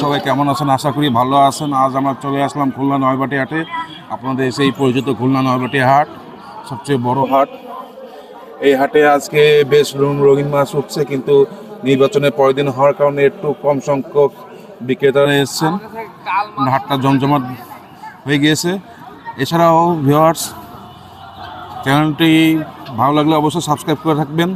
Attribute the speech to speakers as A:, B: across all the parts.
A: সবাই কেমন আছেন? আশা করি ভালো আছেন। আজ আমরা চলে আসলাম খুলনা নয়বাটি হাটে। আপনাদের সেই পরিচিত খুলনা নয়বাটি হাট, সবচেয়ে বড় হাট। এই হাটে আজকে বেশ রঙ- রঙিন মাছ উঠছে, কিন্তু নির্বাচনের পরের দিন হওয়ার কারণে একটু কম সংখ্যক বিক্রেতারা এসছেন। হাটটা জমজমাট হয়ে গিয়েছে। এছাড়াও ভিওয়ার্স চ্যানেলটি ভালো লাগলে অবশ্যই সাবস্ক্রাইব করে থাকবেন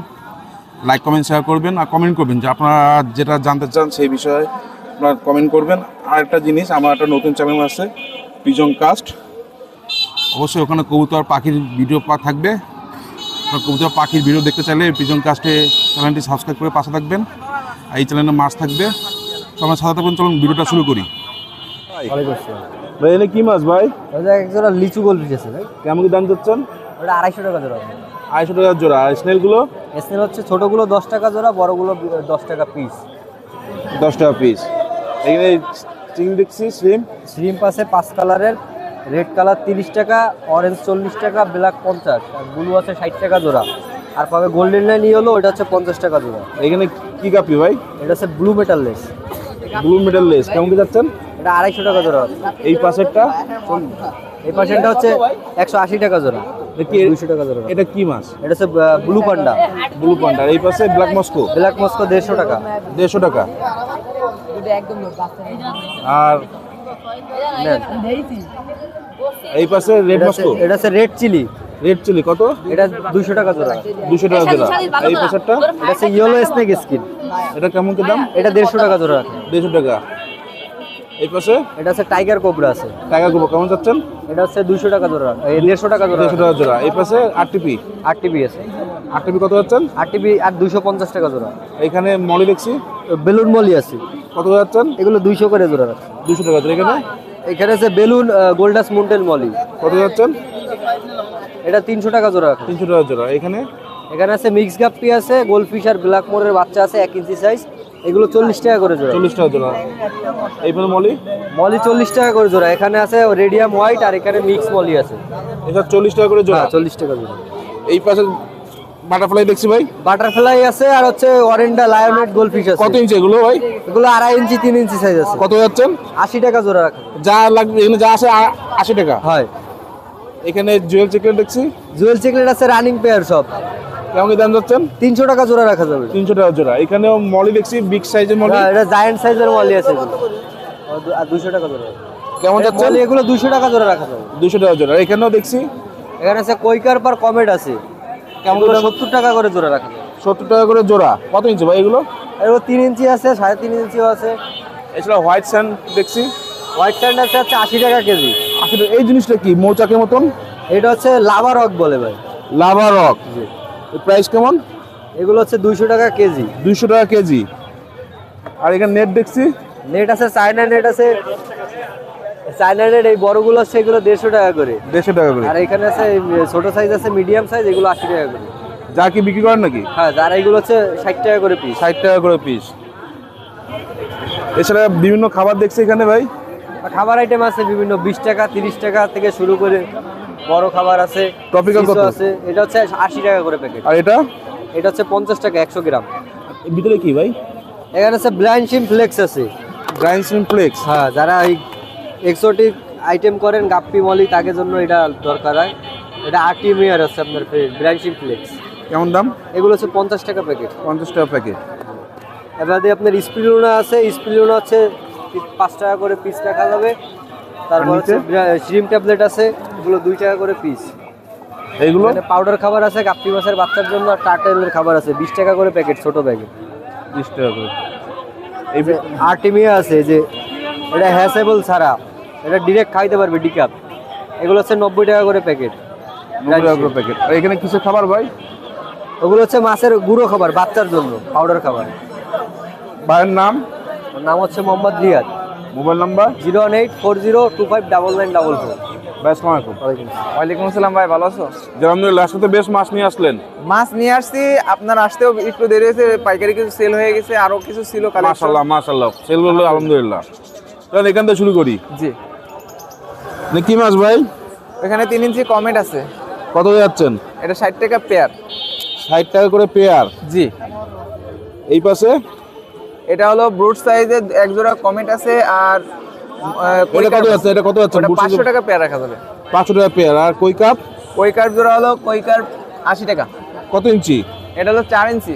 A: লাইক কমেন্ট শেয়ার করবেন আর কমেন্ট করবেন যে আপনারা যেটা জানতে চান সেই বিষয়ে আপনারা কমেন্ট করবেন। আর একটা জিনিস আমার একটা নতুন চ্যানেল আছে পিজন কাস্ট অবশ্যই ওখানে কবুতর পাখির ভিডিও পা থাকবে। কবুতর পাখির ভিডিও দেখতে চাইলে পিজন কাস্টে চ্যানেলটি সাবস্ক্রাইব করে পাশে থাকবেন। আর এই চ্যানেলে মাছ থাকবে। তো আমার সাথে থাকবেন চলুন ভিডিওটা শুরু করি। ভাই এনে কি মাছ ভাই?
B: ওটা একজোড়া লিচু গোল ফিশ আছে ভাই।
A: কেমন কি দাম চাচ্ছেন?
B: ওটা আড়াইশো টাকা জোড়া
A: আড়াইশো টাকার জোড়া। আর স্নেলগুলো?
B: এসএল হচ্ছে ছোটোগুলো দশ টাকা জোড়া বড়গুলো দশ টাকা পিস
A: দশ টাকা পিস এখানে চিংড়ি দেখছি শ্রিম
B: শ্রিম্প আছে পাঁচ কালারের রেড কালার তিরিশ টাকা অরেঞ্জ চল্লিশ টাকা ব্ল্যাক পঞ্চাশ আর ব্লু আছে ষাট টাকা জোড়া। আর পাবে গোল্ডেন লাইন ই হলো ওটা হচ্ছে পঞ্চাশ টাকা জোড়া।
A: এখানে কি কাপি ভাই?
B: এটা হচ্ছে blue metal lace
A: blue metal lace কেমন কি যাচ্ছেন?
B: এটা আড়াইশো টাকা জোড়া।
A: এই পাশেরটা?
B: এই পার্সেন্টটা হচ্ছে একশো আশি টাকা জোড়া দুইশো টাকা জোড়া।
A: এটা কি মাছ?
B: এটা হচ্ছে ব্লু পান্ডা
A: ব্লু পান্ডার এই পাশে ব্ল্যাক মস্কো
B: ব্ল্যাক মস্কো দেড়শো টাকা।
A: দেড়শো টাকা। আর। এই পাশে রেড মস্কো
B: এটা হচ্ছে রেড চিলি
A: রেড চিলি কত?
B: এটা দুইশো টাকা জোড়া।
A: দুশো টাকা জোড়া। এই পাশেরটা?
B: এটা হচ্ছে ইয়েলো স্নেক স্কিন
A: এটা কেমন কি দাম?
B: এটা দেড়শো টাকা জোড়া।
A: দেড়শো টাকা। এই পাশে?
B: এটা হচ্ছে টাইগার কোবরা আছে।
A: টাকা গুলো কেমন যাচ্ছেন?
B: এটা হচ্ছে দুইশো টাকা জোড়া এই দেড়শো টাকা জোড়া।
A: দেড়শো টাকা জোড়া। এই পাশে আট টিপি
B: আট টিপি আছে।
A: আট টিপি কত যাচ্ছেন?
B: আট টিপি আর দুইশো পঞ্চাশ টাকা জোড়া।
A: এখানে মলি দেখছি।
B: বেলুন মলি আছে।
A: কত যাচ্ছেন?
B: এগুলো দুইশো করে জোড়া
A: দুশো টাকা জোড়া এখানে?
B: এখানে আছে বেলুন গোল্ডাস মুন্টেল মলি।
A: কত যাচ্ছেন?
B: এটা তিনশো টাকা জোড়া
A: তিনশো টাকা জোড়া। এখানে?
B: এখানে আছে মিক্স গাপ্পি আছে গোলফিশ আর ব্ল্যাক মোরের বাচ্চা আছে এক ইঞ্চি সাইজ এগুলো চল্লিশ টাকা করে জোড়া।
A: চল্লিশ টাকা জোড়া। এই পাশে মলি?
B: মলি চল্লিশ টাকা করে জোড়া। এখানে আছে রেডিয়াম হোয়াইট আর এখানে মিক্স মলি আছে।
A: এটা চল্লিশ টাকা করে জোড়া?
B: হ্যাঁ চল্লিশ টাকা জোড়া।
A: এই পাশে বাটারফ্লাই দেখছি ভাই।
B: বাটারফ্লাই আছে আর হচ্ছে অরেন্ডা লায়নেট গোলফিশ আছে।
A: কত ইঞ্চি এগুলো ভাই?
B: এগুলো আড়াই ইঞ্চি তিন ইঞ্চি সাইজ আছে।
A: কত যাচ্ছেন?
B: আশি টাকা জোড়া রাখে।
A: যা লাগবে এখানে যা আছে আশি টাকা।
B: হয়।
A: এখানে জুয়েল চিকেন দেখছি।
B: জুয়েল চিকলেট আছে রানিং পেয়ার সব।
A: কেমন দাম যাচ্ছেন?
B: তিনশো টাকা জোড়া রাখা যাবে।
A: তিনশো টাকা জোড়া। এখানেও মলি দেখছি বিগ সাইজের মলি
B: এটা জায়ান্ট সাইজের মলি আছে আর দুশো টাকা জোড়া।
A: কেমন যাচ্ছেন
B: মলি এগুলো দুশো টাকা জোড়া রাখা যাবে।
A: দুশো টাকা জোড়া। এখানেও দেখছি?
B: এখানে আছে কৈকার পার কমেট আছে।
A: কেমন দাম?
B: সত্তর টাকা করে জোড়া রাখা যাবে।
A: সত্তর টাকা করে জোড়া। কত ইঞ্চি ভাই এগুলো?
B: এগুলো তিন ইঞ্চি আছে সাড়ে তিন ইঞ্চিও আছে।
A: এছাড়া হোয়াইট স্যান্ড দেখছি।
B: হোয়াইট স্যান্ড আছে হচ্ছে আশি টাকা কেজি।
A: আসলে এই জিনিসটা কি? মৌচাকের মতন?
B: এটা হচ্ছে লাভা রক বলে ভাই।
A: লাভা রক প্রাইস কেমন?
B: এগুলো হচ্ছে দুইশো টাকা কেজি।
A: দুইশো টাকা কেজি। আর এখানে নেট দেখছি?
B: নেট আছে চায়না নেট আছে। চায়না নেট এই বড়গুলো আছে এগুলো দেড়শো টাকা করে।
A: দেড়শো টাকা করে।
B: আর এখানে আছে ছোট সাইজ আছে মিডিয়াম সাইজ এগুলো আশি টাকা করে।
A: যা কি বিক্রি করেন নাকি?
B: হ্যাঁ যারা এগুলো হচ্ছে ষাট টাকা করে পিস
A: ষাট টাকা করে পিস এছাড়া বিভিন্ন খাবার দেখছি এখানে ভাই।
B: খাবার আইটেম আছে বিভিন্ন বিশ টাকা তিরিশ টাকা থেকে শুরু করে বড় খাবার আছে
A: Tropical কত?
B: আছে এটা হচ্ছে আশি টাকা করে প্যাকেট
A: আর এটা?
B: এটা হচ্ছে পঞ্চাশ টাকা একশো গ্রাম।
A: এর ভিতরে কি ভাই?
B: এখানে আছে ব্লাইন্ড শিম ফ্লেক্স আছে।
A: গ্রাইন্ড ফ্লেক্স
B: হ্যাঁ যারা এই এক্সোটিক আইটেম করেন গাপ্পি মলি তাকে জন্য এটা দরকার হয়। এটা আর্টিমিয়ার আছে আপনার ব্লাইন্ড শিম ফ্লেক্স
A: কেমন দাম?
B: এগুলো হচ্ছে পঞ্চাশ টাকা প্যাকেট
A: পঞ্চাশ টাকা প্যাকেট
B: এবারে আপনার স্পিলুনা আছে স্পিলুনা হচ্ছে পাঁচ টাকা করে পিস রাখা যাবে। তারপর হচ্ছে শ্রিম ট্যাবলেট আছে। এগুলো দুই টাকা করে পিস
A: এইগুলো?
B: পাউডার খাবার আছে কাপ্পি মাছের বাচ্চার জন্য আর টার্টেলের খাবার আছে। বিশ টাকা করে প্যাকেট ছোট প্যাকেট
A: বিশ টাকা করে। এই
B: আর্টিমিয়া আছে যে এটা হ্যাসেবল ছাড়া। এটা ডিরেক্ট খাইতে পারবে ডিকাপ এগুলো হচ্ছে নব্বই টাকা করে প্যাকেট
A: নব্বই টাকা করে প্যাকেট আর এখানে কিসের খাবার ভাই?
B: ওগুলো হচ্ছে মাছের গুঁড়ো খাবার বাচ্চার জন্য পাউডার খাবার।
A: ভাইয়ের নাম?
B: নাম হচ্ছে Mohammad Riyad.
A: Mobile number?
B: Zero one eight four zero two five double nine double four.
A: ভাই আসসালামু আলাইকুম।
C: ওয়ালাইকুম আসসালাম। ভাই ভালো আছো?
A: জি আলহামদুলিল্লাহ আজকে তো বেশ মাছ নিয়ে আসলেন।
C: মাছ নিয়ে আসছি আপনার আসতেও একটু দেরি হয়েছে পাইকারি কিছু সেল হয়ে গেছে আরও কিছু ছিল
A: সেল হলো আলহামদুলিল্লাহ। তাহলে এখান থেকে শুরু করি।
C: জি।
A: মানে কি মাছ ভাই?
C: এখানে তিন ইঞ্চি কমেন্ট আছে।
A: কত যাচ্ছেন?
C: এটা ষাট টাকা পেয়ার
A: ষাট টাকা করে পেয়ার
C: জি।
A: এই পাশে?
C: এটা হলো ব্রুট সাইজের এক জোড়া কমেন্ট আছে আর
A: এটা কত এটা
C: টাকা পেয়ার রাখা যাবে।
A: পাঁচশো টাকা পেয়ার। আর কই কাপ?
C: কই কার্ড জোড়া হলো কই টাকা।
A: কত ইঞ্চি?
C: এটা হলো ইঞ্চি।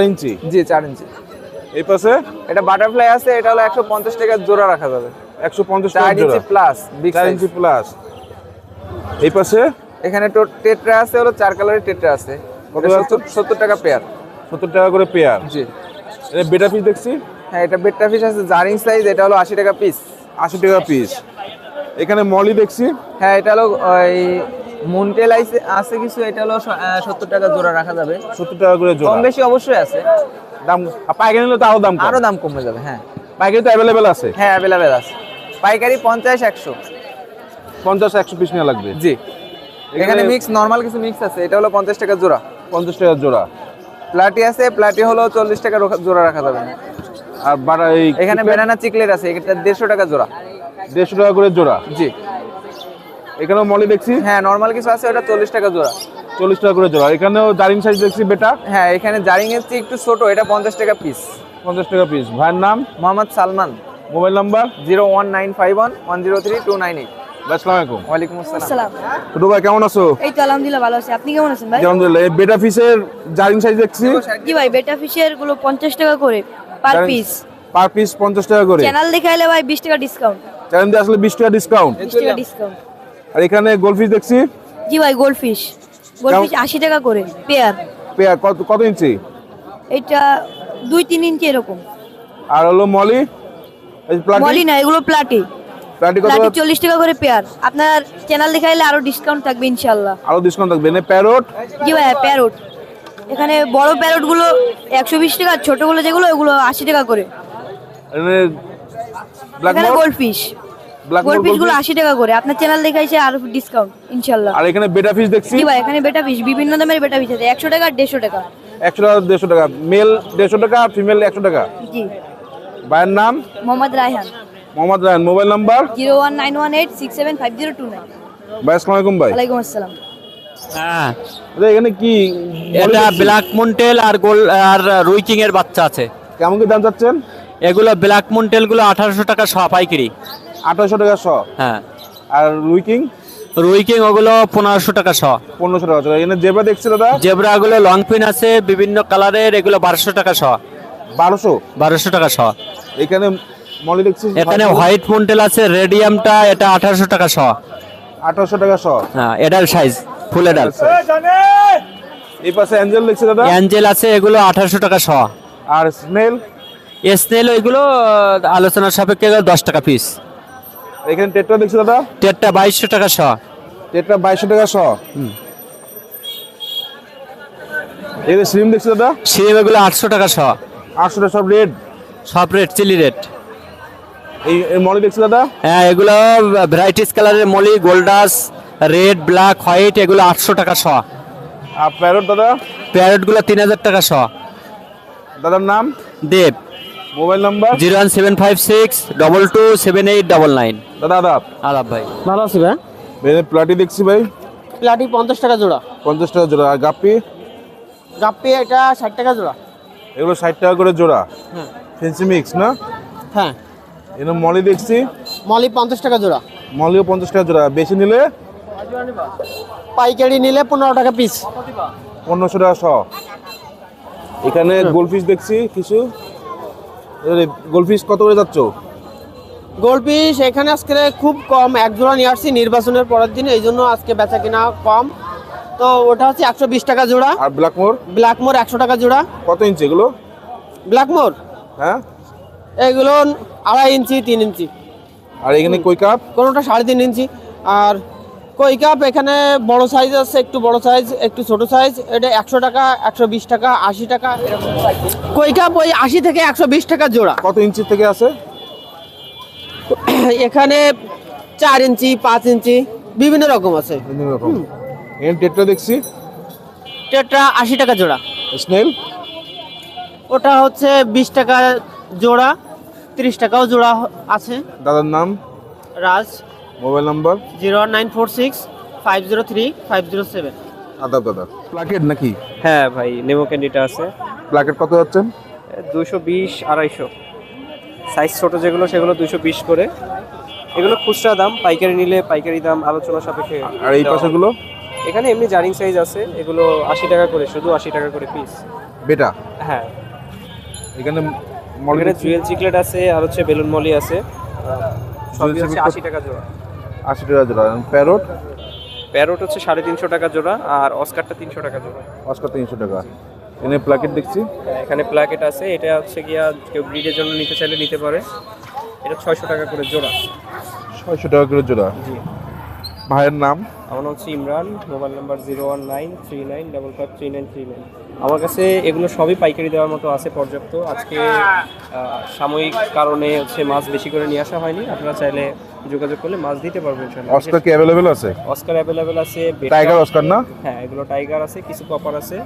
A: ইঞ্চি?
C: জি ইঞ্চি।
A: এই পাশে?
C: এটা বাটারফ্লাই আছে এটা হলো একশো পঞ্চাশ টাকা জোড়া রাখা যাবে।
A: একশো পঞ্চাশ
C: চার
A: টাকা
C: ইঞ্চি প্লাস বিগ
A: চার ইঞ্চি প্লাস এই পাশে?
C: এখানে তো টেট্রা আছে হলো চার কালারের টেট্রা আছে? সত্তর- টাকা পেয়ার।
A: সত্তর টাকা করে পেয়ার।
C: জি।
A: এটা বেটা পিস দেখছি?
C: হ্যাঁ এটা বেটটা ফিশ আছে জারিং সাইজ এটা হলো আশি টাকা পিস
A: আশি টাকা পিস এখানে মলি দেখছি।
C: হ্যাঁ এটা হলো ওই মুনটেল আইসে আছে কিছু এটা হলো সত্তর টাকা জোড়া রাখা যাবে।
A: সত্তর টাকা করে জোড়া।
C: কম বেশি অবশ্যই আছে।
A: দাম পাইকারি নিলে তো আরও দাম
C: আরও দাম কমে যাবে হ্যাঁ।
A: পাইকারি তো অ্যাভেলেবেল আছে।
C: হ্যাঁ অ্যাভেলেবেল আছে। পাইকারি পঞ্চাশ একশো।
A: পঞ্চাশ একশো পিস নেওয়া লাগবে।
C: জি। এখানে
A: এখানে-
C: মিক্স নর্মাল কিছু মিক্স আছে। এটা হলো পঞ্চাশ টাকা জোড়া।
A: পঞ্চাশ টাকা জোড়া।
C: প্লাটি আছে প্লাটি হলো চল্লিশ টাকা জোড়া রাখা যাবে।
A: আর বাড়া এই
C: এখানে ব্যানানা চিকলেট আছে এটা দেড়শো টাকা জোড়া।
A: দেড়শো টাকা করে জোড়া?
C: জি।
A: এখানেও মলি দেখছি?
C: হ্যাঁ নর্মাল কিছু আছে ওটা চল্লিশ টাকা জোড়া।
A: চল্লিশ টাকা করে জোড়া। এখানেও দারিং সাইজ দেখছি বেটা।
C: হ্যাঁ এখানে জারিং এর চেয়ে একটু ছোট এটা পঞ্চাশ টাকা পিস
A: পঞ্চাশ টাকা পিস ভাইয়ের নাম?
C: Mohammad Salman.
A: Mobile number?
C: Zero one nine five one one zero three two nine eight.
A: আসসালামু আলাইকুম।
C: ওয়ালাইকুম আসসালাম।
D: আসসালাম।
A: ছোট ভাই কেমন আছো?
D: এই তো আলহামদুলিল্লাহ ভালো আছি। আপনি কেমন আছেন ভাই?
A: আলহামদুলিল্লাহ। বেটা ফিসের জারিং সাইজ দেখছি।
D: জি ভাই বেটা ফিশেরগুলো পঞ্চাশ টাকা করে। পার পিস
A: পার পিস পঞ্চাশ টাকা করে।
D: চ্যানেল দেখাইলে ভাই বিশ টাকা ডিসকাউন্ট
A: চ্যানেল দিয়ে আসলে বিশ টাকা ডিসকাউন্ট
D: বিশ টাকা ডিসকাউন্ট
A: আর এখানে গোলফিস দেখছি?
D: জি ভাই গোল্ড ফিশ গোল্ড ফিশ আশি টাকা করে পেয়ার
A: পেয়ার কত কত ইঞ্চি?
D: এটা দুই তিন ইঞ্চি এরকম।
A: আর হলো মলি? এই প্লাটি
D: মলি না এগুলো প্লাটি
A: প্লাটি কত?
D: প্লাটি চল্লিশ টাকা করে পেয়ার আপনার চ্যানেল দেখাইলে আরও ডিসকাউন্ট থাকবে ইনশাল্লাহ
A: আরও ডিসকাউন্ট থাকবে। এনে প্যারট
D: জি ভাই প্যারোট এখানে বড় প্যারোটগুলো একশো বিশ টাকা ছোটগুলো যেগুলো ওগুলো আশি টাকা করে। এখানে গুলো আশি টাকা করে। আপনার চ্যানেল আরও ডিসকাউন্ট ইনশাল্লাহ।
A: আর এখানে বেটা দেখছি?
D: ভাই এখানে বেটা ফিশ বিভিন্ন দামের বেটা ফিশ আছে। একশো টাকা দেড়শো টাকা।
A: একশো টাকা দেড়শো টাকা। মেল দেড়শো টাকা ফিমেল একশো টাকা।
D: জি।
A: ভাইয়ের নাম?
D: Mohammad Raihan.
A: Mohammad mobile number
D: zero one nine one eight six seven five zero two nine.
A: ভাই আসসালামু ভাই।
D: ওয়ালাইকুম আসসালাম।
E: হ্যাঁ।
A: এখানে কি
E: এটা ব্ল্যাক মুন্টেল আর গোল আর রুইকিং এর বাচ্চা আছে।
A: কেমন কি দাম চাচ্ছেন?
E: এগুলো ব্ল্যাক মুন্টেলগুলো আঠারোশো টাকা শ পাইকারি।
A: আঠারোশো টাকা শ?
E: হ্যাঁ।
A: আর উইকিং
E: রুইকিং ওগুলো পনেরোশো টাকা শ।
A: পনেরোশো টাকা। এখানে জেবা দেখছি দাদা।
E: জেব্রা গুলো লং পিন আছে বিভিন্ন কালারের এগুলো বারোশো টাকা শ।
A: বারোশো?
E: বারোশো টাকা শ।
A: এখানে মলি দেখছি
E: এখানে হোয়াইট মুন্টেল আছে রেডিয়ামটা এটা আঠারোশো টাকা শ।
A: আঠারোশো টাকা শ।
E: হ্যাঁ এডাল সাইজ ফুল এডাল
A: এই পাশে অ্যাঞ্জেল দেখছি দাদা?
E: অ্যাঞ্জেল আছে এগুলো আঠারোশো টাকা শ।
A: আর স্নেল?
E: স্নেল এগুলো আলোচনার সাপেক্ষে দশ টাকা পিস
A: এখানে টেট্রা দেখছি দাদা?
E: টেটটা বাইশশো টাকা শ।
A: টেট্রা বাইশশো টাকা শ। এই সিম দেখছি দাদা?
E: সিম এগুলো আটশো টাকা শ।
A: আটশো টাকা সব রেড?
E: সব রেট চিলি রেট
A: এই এই মলি দেখছি দাদা?
E: হ্যাঁ এগুলো ভ্যারাইটিস কালারের মলি গোল্ডাস রেড ব্ল্যাক হোয়াইট এগুলো আটশো টাকা শ।
A: আর প্যারট দাদা?
E: প্যারেটগুলো তিন হাজার টাকা শ।
A: দাদার নাম?
E: Deb.
A: Mobile number?
E: Zero one seven five six double two seven eight double nine.
A: দাদা আদাব।
E: আলাপ ভাই।
F: ভালো আছি ভাই।
A: প্লাটি দেখছি ভাই।
F: প্লাটি পঞ্চাশ টাকা জোড়া।
A: পঞ্চাশ টাকা জোড়া। আর গাপ্পি?
F: গাপ্পি এটা ষাট টাকা জোড়া।
A: এগুলো ষাট টাকা করে জোড়া।
F: হ্যাঁ
A: ফেন্সি মিক্স না?
F: হ্যাঁ।
A: এখানে মলি দেখছি।
F: মলি পঞ্চাশ টাকা জোড়া।
A: মলিও পঞ্চাশ টাকা জোড়া। বেশি নিলে
F: পাইকারি নিলে পনেরো টাকা পিস
A: পনেরোশো টাকা শ। এখানে গোলফিশ দেখছি কিছু? গোলফিশ কত করে যাচ্ছ?
F: পিস এখানে আজকে খুব কম এক জোড়া নিয়ে আসছি নির্বাচনের পরের দিন এই জন্য আজকে বেচা কিনা কম। তো ওটা হচ্ছে একশো বিশ টাকা জোড়া।
A: আর ব্ল্যাকমোর
F: ব্ল্যাকমোর একশো টাকা জোড়া।
A: কত ইঞ্চি এগুলো?
F: ব্ল্যাকমোর
A: হ্যাঁ?
F: এগুলো আড়াই ইঞ্চি তিন ইঞ্চি
A: আর এখানে কই কাপ
F: কোনোটা সাড়ে তিন ইঞ্চি আর কই কাপ? এখানে বড় সাইজ আছে একটু বড় সাইজ একটু ছোট সাইজ এটা একশো টাকা একশো বিশ টাকা আশি টাকা এরকম কই কাপ? ওই আশি থেকে একশো বিশ টাকা জোড়া।
A: কত ইঞ্চি থেকে আছে?
F: এখানে চার ইঞ্চি পাঁচ ইঞ্চি বিভিন্ন রকম আছে।
A: বিভিন্ন রকম। টেট্রা দেখছি।
F: টেট্রা আশি টাকা জোড়া।
A: স্নেল
F: ওটা হচ্ছে বিশ টাকা জোড়া তিরিশ টাকাও জোড়া আছে।
A: দাদার নাম?
F: Raj.
A: Mobile number?
F: Zero nine four six five zero three five zero seven.
A: আদাব দাদা। প্লাকেট নাকি?
G: হ্যাঁ ভাই নেমো ক্যান্ডিটা আছে।
A: প্লাকেট কত যাচ্ছেন?
G: দুশো বিশ আড়াইশো। সাইজ ছোটো যেগুলো সেগুলো দুশো বিশ করে। এগুলো খুচরা দাম পাইকারি নিলে পাইকারি দাম আলোচনা সাপেক্ষে
A: আর এই পাশেগুলো?
G: এখানে এমনি জারিং সাইজ আছে এগুলো আশি টাকা করে শুধু আশি টাকা করে পিস
A: বেটা?
G: হ্যাঁ।
A: এখানে
G: এখানে জুয়েল চিকলেট আছে আর হচ্ছে বেলুন মলি আছে। সবই হচ্ছে আশি টাকা জোড়া।
A: আশি টাকা জোড়া। প্যারোট?
G: প্যারোট হচ্ছে সাড়ে তিনশো টাকা জোড়া আর অস্কারটা তিনশো টাকা জোড়া।
A: অস্কার তিনশো টাকা। এখানে প্লাকেট দেখছি।
G: এখানে প্লাকেট আছে এটা হচ্ছে গিয়া কেউ ব্রিডের জন্য নিতে চাইলে নিতে পারে। এটা ছয়শো টাকা করে জোড়া।
A: ছয়শো টাকা করে জোড়া। ভাইয়ের নাম?
G: আমার নাম হচ্ছে Imran mobile number zero one nine three nine double five three nine three nine. আমার কাছে এগুলো সবই পাইকারি দেওয়ার মতো আছে পর্যাপ্ত। আজকে সাময়িক কারণে হচ্ছে মাছ বেশি করে নিয়ে আসা হয়নি। আপনারা চাইলে যোগাযোগ করলে মাছ দিতে পারবেন
A: অস্কার কি অ্যাভেলেবেল আছে?
G: অস্কার অ্যাভেলেবেল আছে
A: টাইগার অস্কার না?
G: হ্যাঁ এগুলো টাইগার আছে কিছু কপার আছে।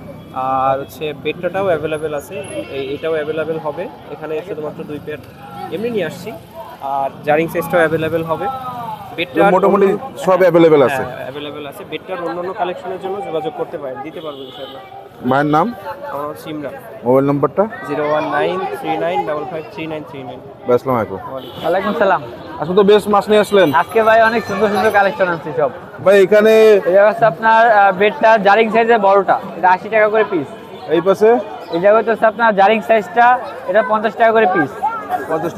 G: আর হচ্ছে বেটটাটাও অ্যাভেলেবেল আছে এটাও অ্যাভেলেবেল হবে। এখানে শুধুমাত্র দুই পেয়ার এমনি নিয়ে আসছি। আর জারিং সাইজটাও অ্যাভেলেবেল হবে।
A: মোটামুটি সব অ্যাভেলেবেল আছে।
G: অ্যাভেলেবেল আছে। বেডটার অন্যান্য কালেকশনের জন্য যোগাযোগ করতে পারেন। দিতে পারব ইনশাআল্লাহ।
A: মায়ের নাম?
G: আমার ইমরান
A: মোবাইল নাম্বারটা?
G: Zero one nine three nine double five three nine three nine.
A: আসসালামু আলাইকুম।
E: ওয়ালাইকুম। সালাম।
A: আসলে তো বেশ মাছ নিয়ে আসলেন।
E: আজকে ভাই অনেক সুন্দর সুন্দর কালেকশন আছে সব।
A: ভাই এখানে
E: এই হচ্ছে আপনার বেডটা জারিং সাইজের বড়টা। এটা আশি টাকা করে পিস
A: এই পাশে?
E: এই জায়গাতে হচ্ছে আপনার জারিং সাইজটা এটা পঞ্চাশ টাকা করে পিস
A: পঞ্চাশ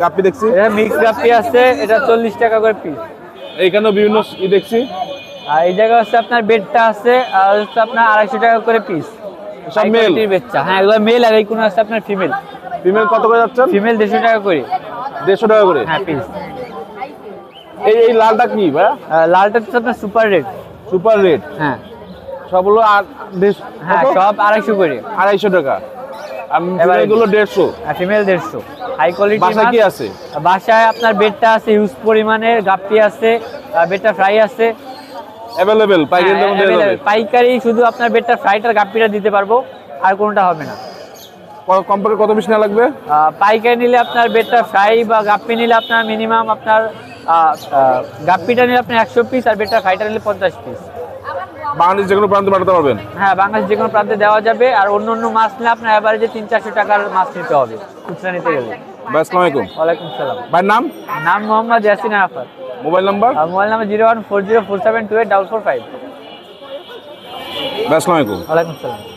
A: গাপ্পি দেখছি।
E: এটা মিক্স গাপি আছে এটা চল্লিশ টাকা করে পিস
A: এইখানেও বিভিন্ন ই দেখছি।
E: আর এই জায়গা হচ্ছে আপনার বেডটা আছে আর হচ্ছে আপনার আড়াইশো টাকা করে পিস
A: সব মেল
E: হ্যাঁ এগুলো মেল আর এই কোনো আছে আপনার ফিমেল
A: ফিমেল কত করে
E: ফিমেল দেড়শো টাকা করে।
A: দেড়শো টাকা করে?
E: হ্যাঁ পিস
A: এই এই লালটা কি ভাই?
E: লালটা হচ্ছে আপনার সুপার রেড
A: সুপার রেট
E: হ্যাঁ।
A: সবগুলো আর
E: হ্যাঁ সব আড়াইশো করে।
A: আড়াইশো টাকা। এগুলো দেড়শো।
E: ফিমেল দেড়শো। হাই কোয়ালিটি
A: বাসায় কি আছে?
E: বাসায় আপনার বেডটা আছে হিউজ পরিমাণের গাপ্পি আছে বেডটা ফ্রাই আছে।
A: অ্যাভেলেবেল পাইকারি
E: হ্যাঁ, শুধু আপনার বেডটা ফ্রাইটার গাপ্পিটা দিতে পারব আর কোনটা হবে না।
A: কম্পিউটার কত পিস নেওয়া লাগবে?
E: পাইকারি নিলে আপনার বেডটা ফ্রাই বা গাপ্পি নিলে আপনার মিনিমাম আপনার গাপ্পিটা নিলে আপনার একশো পিস আর বেডটা ফ্রাইটা নিলে পঞ্চাশ পিস
A: বাংলাদেশ যে কোনো প্রান্তে পাঠাতে পারবেন?
E: হ্যাঁ বাংলাদেশ যে কোনো প্রান্তে দেওয়া যাবে। আর অন্য অন্য মাছ নিলে আপনার অ্যাভারেজে তিন চারশো টাকার মাছ নিতে হবে। খুচরা নিতে গেলে।
A: আসসালামু আলাইকুম।
E: ওয়ালাইকুম সালাম।
A: ভাইয়ের নাম?
E: নাম Mohammad Yasin Arafat.
A: Mobile number?
E: Mobile number zero one four zero four seven two eight double four five.
A: আসসালামু আলাইকুম।
E: ওয়ালাইকুম সালাম।